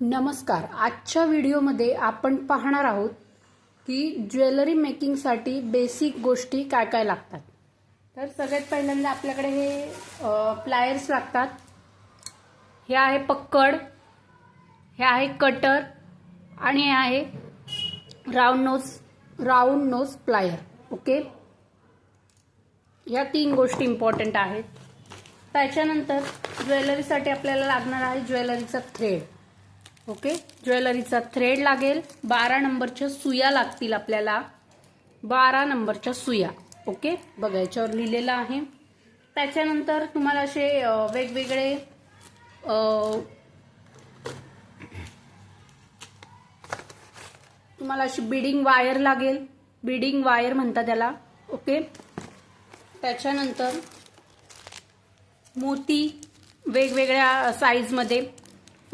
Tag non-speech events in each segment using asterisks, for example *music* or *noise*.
नमस्कार. आजच्या व्हिडिओमध्ये आपण पाहणार आहोत की ज्वेलरी मेकिंगसाठी बेसिक गोष्टी काय काय लागतात. तर सगळ्यात पहिल्यांदा आपल्याकडे हे प्लायर्स लागतात. हे आहे पक्कड हे आहे कटर आणि हे आहे round nose round nose plier okay या तीन गोष्टी इम्पॉर्टंट आहेत. त्याच्यानंतर ज्वेलरीसाठी आपल्याला लागणार आहे ज्वेलरीचा थ्रेड ओके? ज्वेलरीचा थ्रेड लागेल. बारा नंबरच्या सुया लागतील आपल्याला. बारा नंबरच्या सुया. ओके? बघा याच्यावर लिहिलेलं आहे. त्याच्यानंतर तुम्हाला असे वेगवेगळे तुम्हाला अशी बिडिंग वायर लागेल. बिडिंग वायर म्हणतात त्याला. ओके? त्याच्यानंतर मोती वेगवेगळ्या साईजमध्ये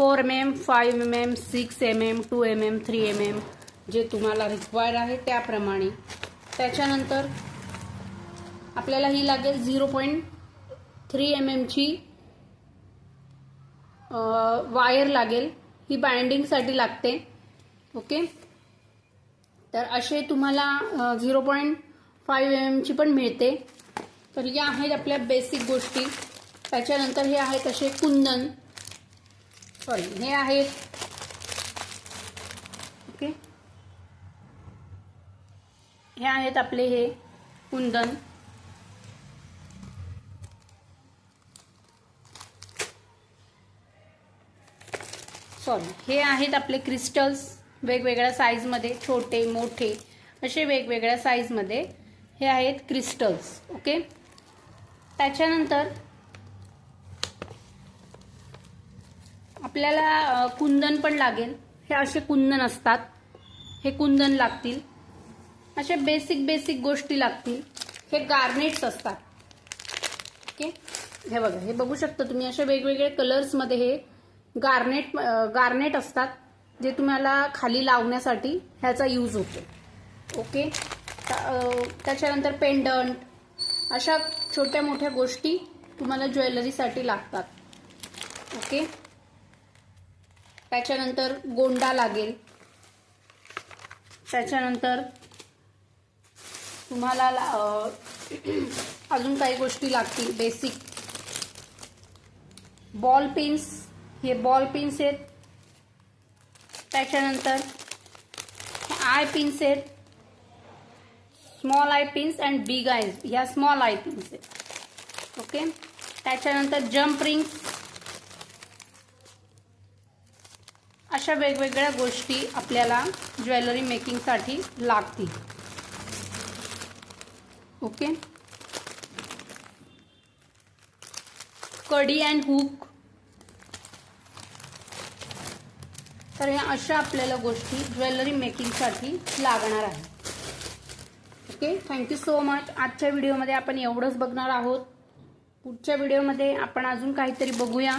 four M M five M M six M M two M M three M M जे तुम्हाला रिक्वायर आहे त्याप्रमाणे. त्याच्यानंतर आपल्याला ही लागेल झिरो पॉईंट थ्री एम एमची वायर लागेल. ही बाइंडिंगसाठी लागते. ओके? तर असे तुम्हाला झिरो पॉईंट फाईव्ह एम एमची पण मिळते. तर या आहेत आपल्या बेसिक गोष्टी. त्याच्यानंतर हे आहेत असे कुंदन. सॉरी हे आहेत ओके. हे आहेत आपले हे कुंदन. सॉरी हे आहेत आपले क्रिस्टल्स वेगवेगळ्या साईजमध्ये छोटे मोठे असे वेगवेगळ्या साईजमध्ये हे आहेत क्रिस्टल्स ओके. त्याच्यानंतर आपल्याला कुंदन पण लागेल. हे असे कुंदन असतात. हे कुंदन लागतील. असे बेसिक बेसिक गोष्टी लागतील. हे गार्नेट्स असतात. ओके? हे बघा हे बघू शकता तुम्ही. असे वेगवेगळे कलर्समध्ये हे गार्नेट गार्नेट असतात जे तुम्हाला खाली लावण्यासाठी ह्याचा यूज होतो. ओके? त्याच्यानंतर पेंडंट अशा छोट्या मोठ्या गोष्टी तुम्हाला ज्वेलरीसाठी लागतात. ओके? त्याच्यानंतर गोंडा लागेल. त्याच्यानंतर तुम्हाला *clears throat* अजून काही गोष्टी लागतील बेसिक बॉल पिन्स हे बॉल पिन्स आहेत. त्याच्यानंतर आय पिन्स आहेत. Small eye pins and big eye ह्या स्मॉल आय पिन्स आहेत. ओके त्याच्यानंतर जम्प रिंग्स अशा वेगवेगळ्या गोष्टी आपल्याला ज्वेलरी मेकिंगसाठी लागतील. ओके? कडी अँड हुक. तर ह्या अशा आपल्याला गोष्टी ज्वेलरी मेकिंगसाठी लागणार आहे ओके? थँक्यू सो मच आजच्या व्हिडिओमध्ये आपण एवढंच बघणार आहोत. पुढच्या व्हिडिओमध्ये आपण अजून काहीतरी बघूया.